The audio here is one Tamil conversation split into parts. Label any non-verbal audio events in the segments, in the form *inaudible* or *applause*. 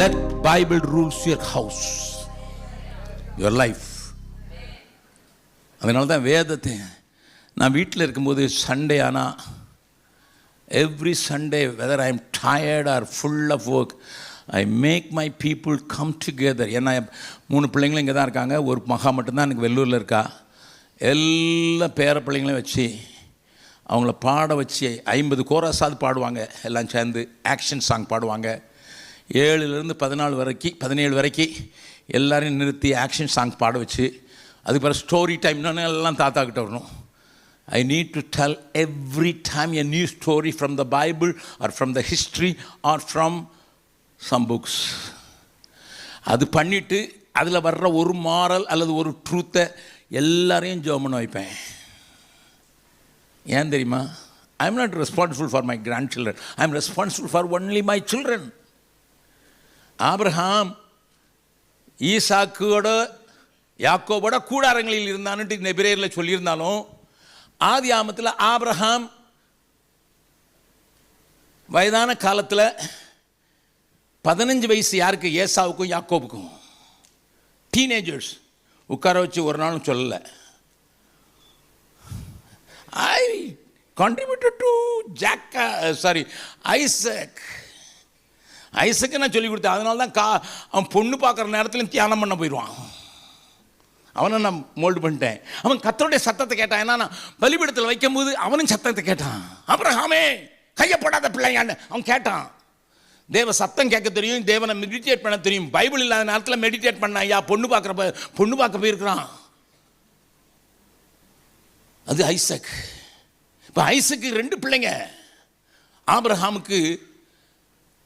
Let Bible rules your house your life அதனால தான் வேதத்தை நான் வீட்டில் இருக்கும்போது சண்டே ஆனால் every Sunday whether I am tired or full of work I make my people come together ஏன்னா மூணு பிள்ளைங்களும் இங்கே தான் இருக்காங்க. ஒரு மகா மட்டும்தான் எனக்கு வெள்ளூரில் இருக்கா. எல்லா பேர பிள்ளைங்களையும் வச்சு அவங்கள பாட வச்சு ஐம்பது கோரஸாவது பாடுவாங்க. எல்லாம் சேர்ந்து ஆக்ஷன் சாங் பாடுவாங்க. ஏழுலேருந்து பதினாலு வரைக்கும் பதினேழு வரைக்கும் எல்லாரையும் நிறுத்தி ஆக்ஷன் சாங் பாட வச்சு அதுக்கு பிறகு ஸ்டோரி டைம்னு எல்லாம் தாத்தா கிட்ட வரணும். I need to tell every time a new story from the Bible or from the history or from some books அது பண்ணிவிட்டு அதில் வர்ற ஒரு மாரல் அல்லது ஒரு ட்ரூத்தை எல்லாரையும் ஜோமன் வைப்பேன். ஏன் தெரியுமா? I am not responsible for my grandchildren I am responsible for only my children Abraham ஈசாக்கோட யாக்கோவோட கூடாரங்களில் இருந்தான்ட்டு நெபிரேரில் சொல்லியிருந்தாலும் ஆதி ஆமத்தில் ஆப்ரஹாம் வயதான காலத்தில் பதினஞ்சு வயசு யாருக்கு? ஏசாவுக்கும் யாக்கோவுக்கும் டீனேஜர்ஸ் உட்கார வச்சு ஒரு நாளும் சொல்லலை. ஐ கான்ட்ரிபியூட்டட் டு ஜாக்கா சாரி ஐசக் ஐசக்கு நான் சொல்லி கொடுத்தேன். அதனால தான் கா அவன் பொண்ணு பார்க்குற நேரத்துலையும் தியானம் பண்ண போயிடுவான். அவனை நான் மோல்டு பண்ணிட்டேன். அவன் கத்தருடைய சத்தத்தை கேட்டான். ஏன்னா நான் பலிபீடத்தில் வைக்கும்போது அவனும் சத்தத்தை கேட்டான். அப்புறம் ஆமே கையப்படாத பிள்ளையான்னு அவன் கேட்டான். தேவ சத்தம் கேட்க தெரியும் தேவனை மெடிடேட் பண்ண தெரியும். பைபிள் இல்லாத நேரத்தில் மெடிடேட் பண்ண ஐயா பொண்ணு பார்க்குறப்ப பொண்ணு பார்க்க போயிருக்கிறான். அது ஐசக். இப்போ ஐசக்கு ரெண்டு பிள்ளைங்க. ஆபிரஹாமுக்கு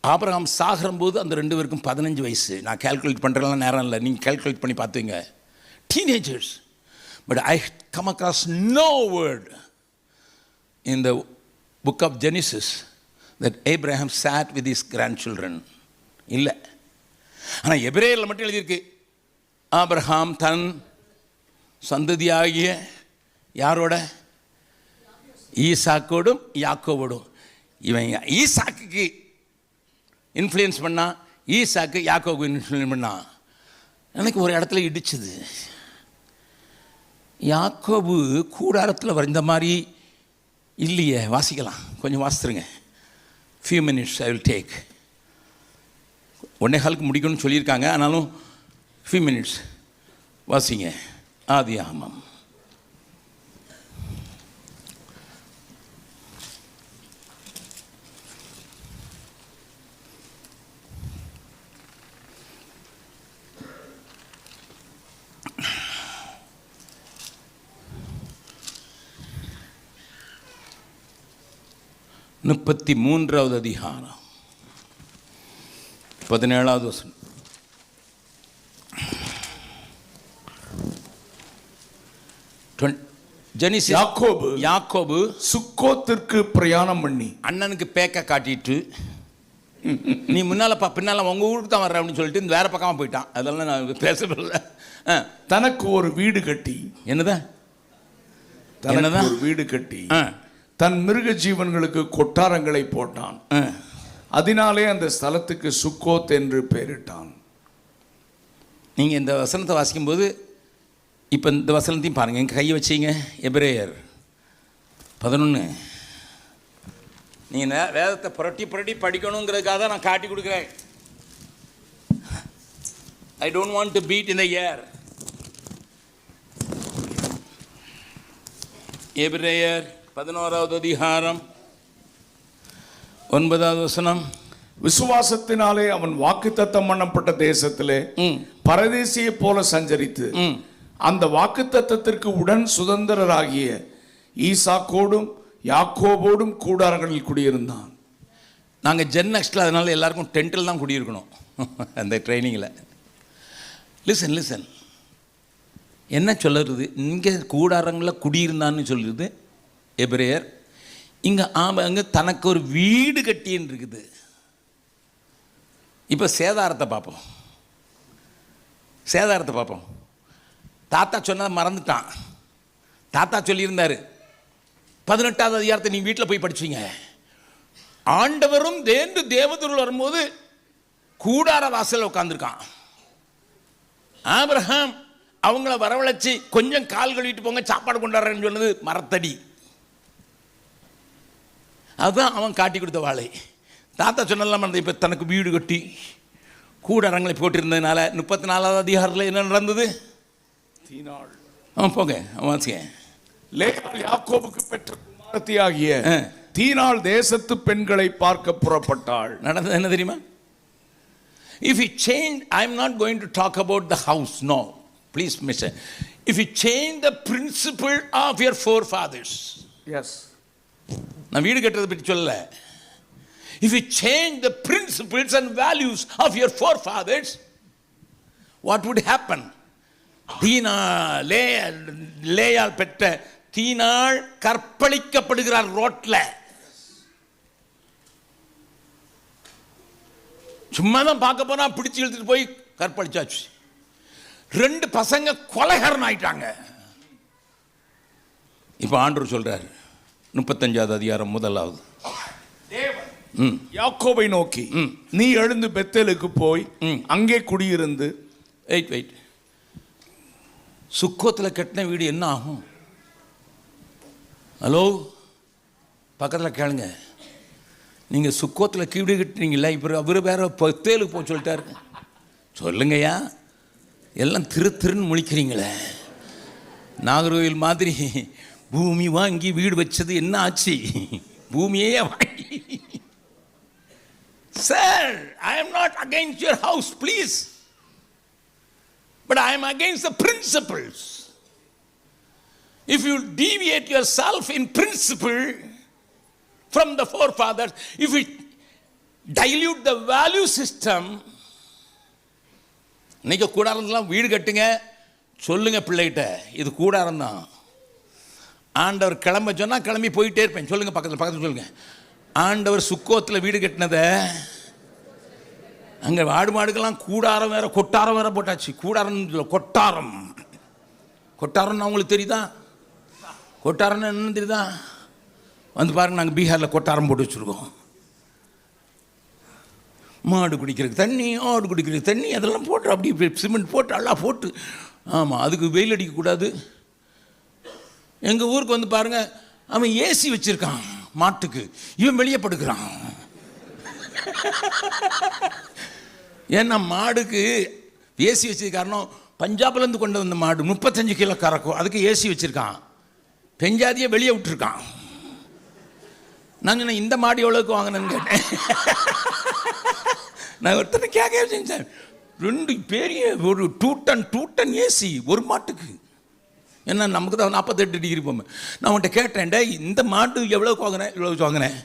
ஆபிரகாம் சாகிறம்போது அந்த ரெண்டு பேருக்கும் பதினஞ்சு வயசு. நான் கால்குலேட் பண்ணுறதுலாம் நேரம் இல்லை. நீங்கள் கால்குலேட் பண்ணி பார்த்துங்க. Teenagers but I come across no word in the book of Genesis that Abraham sat with his grandchildren இல்லை. ஆனால் எபிரேயரில் மட்டும் எழுதியிருக்கு. ஆபிரஹாம் தன் சந்ததியாகிய யாரோட? ஈசாக்கோடும் யாக்கோவோடும். இவன் ஈசாக்குக்கு இன்ஃப்ளூயன்ஸ் பண்ணால் ஈசாக்கு யாக்கோக்கு இன்ஃப்ளூயன்ஸ் பண்ணா. எனக்கு ஒரு இடத்துல இடிச்சுது. யாக்கோபு கூடாரத்தில் வரைந்த மாதிரி இல்லையே வாசிக்கலாம். கொஞ்சம் வாசித்துருங்க. Few minutes I will take ஒன்னே காலுக்கு முடிக்கணும்னு சொல்லியிருக்காங்க ஆனாலும் ஃபியூ மினிட்ஸ் வாசிங்க. ஆதி ஆமாம் முப்பத்தி மூன்றாவது அதிகாரம். பதினேழாவது வசனம். ஜெனிசி யாக்கோபு யாக்கோபு சுக்கோத்திற்கு பிரயாணம் பண்ணி. அண்ணனுக்கு பேக்க காட்டிட்டு நீ முன்னால பா பின்னால உங்க ஊருக்கு தான் வர்ற அப்படின்னு சொல்லிட்டு இந்த வேற பக்கமா போயிட்டான். அதெல்லாம் நான் பேசவில்லை. தனக்கு ஒரு வீடு கட்டி. என்னதான் என்னதான்? வீடு கட்டி. தன் மிருக ஜீவன்களுக்கு கொட்டாரங்களை போட்டான். அதனாலே அந்த ஸ்தலத்துக்கு சுக்கோத் என்று பெயரிட்டான். நீங்க இந்த வசனத்தை வாசிக்கும்போது இப்போ இந்த வசனத்தையும் பாருங்க. எங்க கையை வச்சீங்க? எபிரேயர் பதினொன்று நீங்கள் வேதத்தை புரட்டி புரட்டி படிக்கணுங்கிறதுக்காக தான் நான் காட்டி கொடுக்குறேன். I don't want to beat in the air எபிரேயர் பதினோராவது அதிகாரம். ஒன்பதாவது வசனம். விசுவாசத்தினாலே அவன் வாக்குத்தத்தம் பண்ணப்பட்ட தேசத்திலே பரதேசியை போல சஞ்சரித்து அந்த வாக்குத்தத்தத்திற்கு உடன் சுதந்திரராகிய ஈசாக்கோடும் யாக்கோபோடும் கூடாரங்களில் குடியிருந்தான். நாங்கள் ஜென் நெக்ஸ்ட்டில் அதனால எல்லாருக்கும் டென்ட்டில் தான் குடியிருக்கணும். *laughs* அந்த ட்ரைனிங்கில் லிசன் லிசன் என்ன சொல்லுறது? இங்கே கூடாரங்களில் குடியிருந்தான்னு சொல்லுது. எபிரேயர் இங்கே ஆமாம் அங்கே தனக்கு ஒரு வீடு கட்டின்னு இருக்குது இப்போ சேதாரத்தை பார்ப்போம். சேதாரத்தை பார்ப்போம். தாத்தா சொன்னதை மறந்துட்டான். தாத்தா சொல்லியிருந்தாரு பதினெட்டாவது அதிகாரத்தை நீ வீட்டில் போய் படிச்சீங்க. ஆண்டவரும் தேர்ந்து தேவதூர் வரும்போது கூடார வாசலில் உட்காந்துருக்கான் ஆபிரஹாம் அவங்கள வரவழைச்சி கொஞ்சம் கால் கழுவிட்டு போங்க சாப்பாடு கொண்டாடுறேன்னு சொன்னது மரத்தடி. அதுதான் அவன் காட்டி கொடுத்த வாழை. தாத்தா சொன்னலாம் இப்போ தனக்கு வீடு கட்டி கூடாரங்களை போட்டிருந்ததுனால முப்பத்தி நாலாவது அதிகாரத்தில் என்ன நடந்தது? தீனாள். அவன் போங்க வாசிங்க. லேயாள் யாக்கோபுக்கு பெற்ற குமாரத்தியாகிய ஆ. தீனாள் தேசத்து பெண்களை பார்க்க புறப்பட்டாள். நடந்தது என்ன தெரியுமா? If you change I am not going to talk about the house no please miss if you change the principle of your forefathers S நான் வீடு கட்டுறதை பற்றி சொல்லல. If you change the principles and values of your forefathers what would happen Dheena லே லேயால் பெற்ற தீனால் கற்பழிக்கப்படுகிறார் ரோட்டில் சும்மா தான் பார்க்க போனால் பிடிச்சி இழுத்துட்டு போய் கற்பழிச்சாச்சு. ரெண்டு பசங்க கொலைகரன் ஆயிட்டாங்க. இப்போ ஆண்டவர் சொல்கிறார் முப்பத்தஞ்சாவது அதிகாரம் முதலாவது. யாக்கோபை நோக்கி. நீ எழுந்து பெத்தேலுக்கு போய். அங்கே குடியிருந்து வெயிட் வெயிட் சுக்கோத்தில் கட்டின வீடு என்ன ஆகும்? ஹலோ பக்கத்தில் கேளுங்க. நீங்கள் சுக்கோத்தில் வீடு கட்டினீங்களா இப்போ அவர் வேற பத்தேலுக்கு போக சொல்லிட்டாரு. சொல்லுங்கய்யா. எல்லாம் திரு திருன்னு முழிக்கிறீங்களே. நாகர்கோவில் மாதிரி பூமி வாங்கி வீடு வச்சது என்ன ஆச்சு பூமியே வாங்கி sir I am not against your house please but I am against the principles if you deviate yourself in principle from the forefathers, if you dilute the value system, இன்னைக்கு கூடாரத்துலாம் வீடு கட்டுங்க சொல்லுங்க பிள்ளைகிட்ட இது கூடாரம் தான் ஆண்டவர் கிளம்ப சொன்னால் கிளம்பி போயிட்டே இருப்பேன். சொல்லுங்கள் பக்கத்தில் பக்கத்தில் சொல்லுங்கள் ஆண்டவர் சுக்கோத்தில் வீடு கட்டினதை அங்கே ஆடு மாடுக்கெல்லாம் கூடாரம் வேற கொட்டாரம் வேற போட்டாச்சு. கூடாரம் கொட்டாரம். கொட்டாரம்னு அவங்களுக்கு தெரியுதா? கொட்டாரம்னு என்னன்னு தெரியுதா? வந்து பாருங்க நாங்கள் பீகாரில் கொட்டாரம் போட்டு வச்சுருக்கோம். மாடு குடிக்கிறதுக்கு தண்ணி ஆடு குடிக்கிறதுக்கு தண்ணி அதெல்லாம் போட்டு அப்படி சிமெண்ட் போட்டு எல்லாம் போட்டு. ஆமாம் அதுக்கு வெயில் அடிக்கக்கூடாது. எங்கள் ஊருக்கு வந்து பாருங்க அவன் ஏசி வச்சுருக்கான் மாட்டுக்கு. இவன் வெளியே படுக்கிறான். ஏன்னா மாடுக்கு ஏசி வச்சது காரணம் பஞ்சாப்லேருந்து கொண்டு வந்த மாடு முப்பத்தஞ்சு கிலோ கறக்கும். அதுக்கு ஏசி வச்சுருக்கான். பெஞ்சாதியை வெளியே விட்டுருக்கான். நான் சொன்னேன் இந்த மாடு எவ்வளோக்கு வாங்கினேன்னு கேட்டேன். நான் ஒருத்தனை கேட்க செஞ்சேன் ரெண்டு பெரிய ஒரு two ton two ton AC ஒரு மாட்டுக்கு. ஏன்னா நமக்கு தான் நாற்பத்தெட்டு டிகிரி போமே. நான் அவன்கிட்ட கேட்டேன்டே இந்த மாட்டு எவ்வளோ வாங்கினேன் இவ்வளோ வாங்கினேன்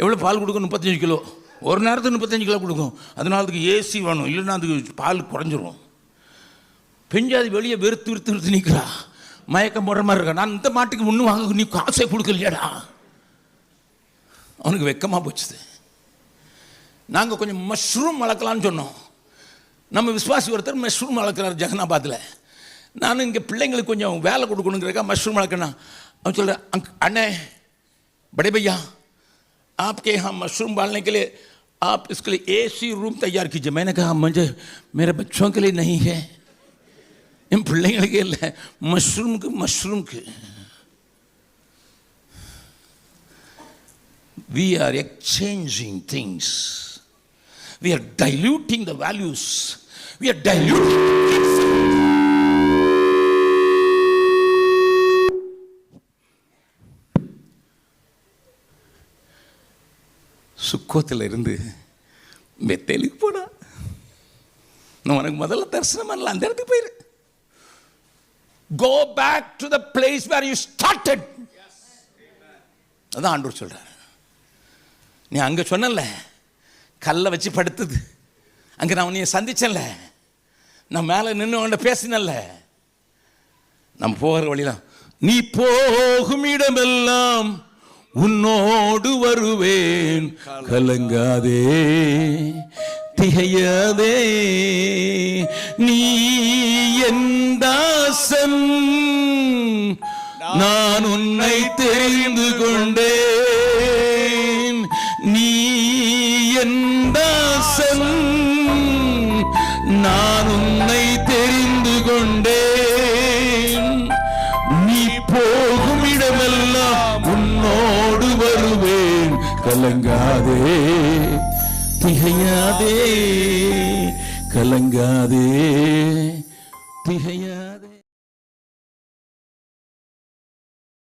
எவ்வளோ பால் கொடுக்கும்? முப்பத்தஞ்சு கிலோ. ஒரு நேரத்துக்கு முப்பத்தஞ்சு கிலோ கொடுக்கும். அதனால அதுக்கு ஏசி வேணும். இல்லைன்னா அதுக்கு பால் குறைஞ்சிரும். பெஞ்சாது வெளியே வெறுத்து விறுத்து விறுத்து நிற்கிறா மயக்கம் போடுற மாதிரி இருக்கா. நான் இந்த மாட்டுக்கு ஒன்றும் வாங்க நீ காசே கொடுக்கலையாடா. அவனுக்கு வெக்கமாக போச்சுது. நாங்கள் கொஞ்சம் மஷ்ரூம் வளர்க்கலான்னு சொன்னோம். நம்ம விஸ்வாசி ஒருத்தர் மஷ்ரூம் வளர்க்குறாரு ஜெகனாபாத்தில் நானும் இங்கே பிள்ளைங்களுக்கு கொஞ்சம் வேலை கொடுக்கணுங்கிறக்கா மஷ்ரூம் வளர்க்கணும் அவன் சொல்கிறேன் அங்க் அண்ணே बड़े भैया आपके यहाँ मशरूम पालने के लिए आप इसके लिए एसी रूम तैयार कीजिए मैंने कहा मुझे मेरे बच्चों के लिए नहीं है என் பிள்ளைங்களுக்கு இல்லை மஷ்ரூமுக்கு மஷ்ரூம்க்கு we are exchanging things we are diluting the values we are diluting சுக்கோத்தில் இருந்து பெத்தேலுக்கு போனா நான் உனக்கு முதல்ல தரிசனம் பண்ணல அந்த இடத்துக்கு போயிரு. Go back to the place where you started அதான் ஆண்டூர் சொல்கிறார் நீ அங்கே சொன்னல கல்லை வச்சு படுத்தது. அங்கே நான் உன்னைய சந்திச்சல நான் மேலே நின்று உன்கிட்ட பேசினல நம்ம போகிற வழியெல்லாம் நீ போகும் இடமெல்லாம் உன்னோடு வருவேன். கலங்காதே திகையாதே. நீ என் தாசன். நான் உன்னை தெரிந்து கொண்டேன். கலங்காதே திகையாதே கலங்காதே திகையா